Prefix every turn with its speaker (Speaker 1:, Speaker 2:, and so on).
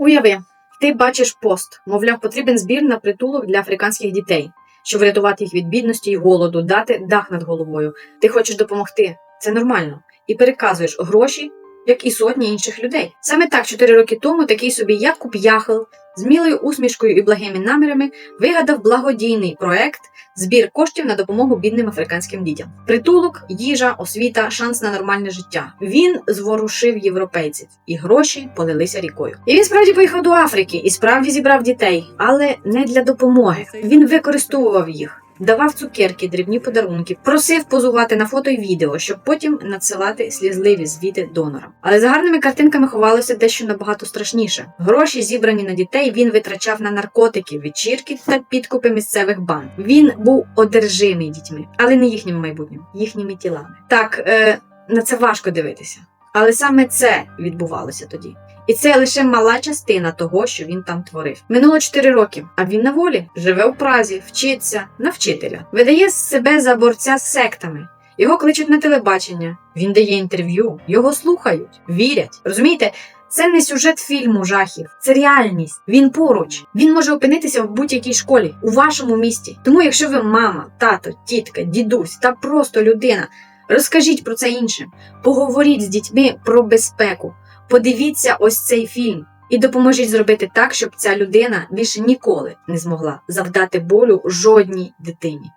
Speaker 1: Уяви, ти бачиш пост, мовляв, потрібен збір на притулок для африканських дітей, щоб врятувати їх від бідності і голоду, дати дах над головою. Ти хочеш допомогти. Це нормально. І переказуєш гроші, як і сотні інших людей. Саме так, чотири роки тому такий собі Якуб Яхел з мілою усмішкою і благими намірами вигадав благодійний проект збір коштів на допомогу бідним африканським дітям. Притулок, їжа, освіта, шанс на нормальне життя. Він зворушив європейців, і гроші полилися рікою. І він справді поїхав до Африки і справді зібрав дітей, але не для допомоги. Він використовував їх. Давав цукерки, дрібні подарунки, просив позувати на фото й відео, щоб потім надсилати слізливі звіти донорам. Але за гарними картинками ховалося дещо набагато страшніше. Гроші, зібрані на дітей, він витрачав на наркотики, вечірки та підкупи місцевих банд. Він був одержимий дітьми, але не їхнім майбутнім, їхніми тілами. Так, е, на це важко дивитися. Але саме це відбувалося тоді. І це лише мала частина того, що він там творив. Минуло 4 роки, а він на волі живе у Празі, вчиться на вчителя, видає себе за борця з сектами. Його кличуть на телебачення. Він дає інтерв'ю, його слухають, вірять. Розумієте? Це не сюжет фільму жахів, це реальність. Він поруч. Він може опинитися в будь-якій школі у вашому місті. Тому, якщо ви мама, тато, тітка, дідусь та просто людина, розкажіть про це іншим. Поговоріть з дітьми про безпеку. Подивіться ось цей фільм і допоможіть зробити так, щоб ця людина більше ніколи не змогла завдати болю жодній дитині.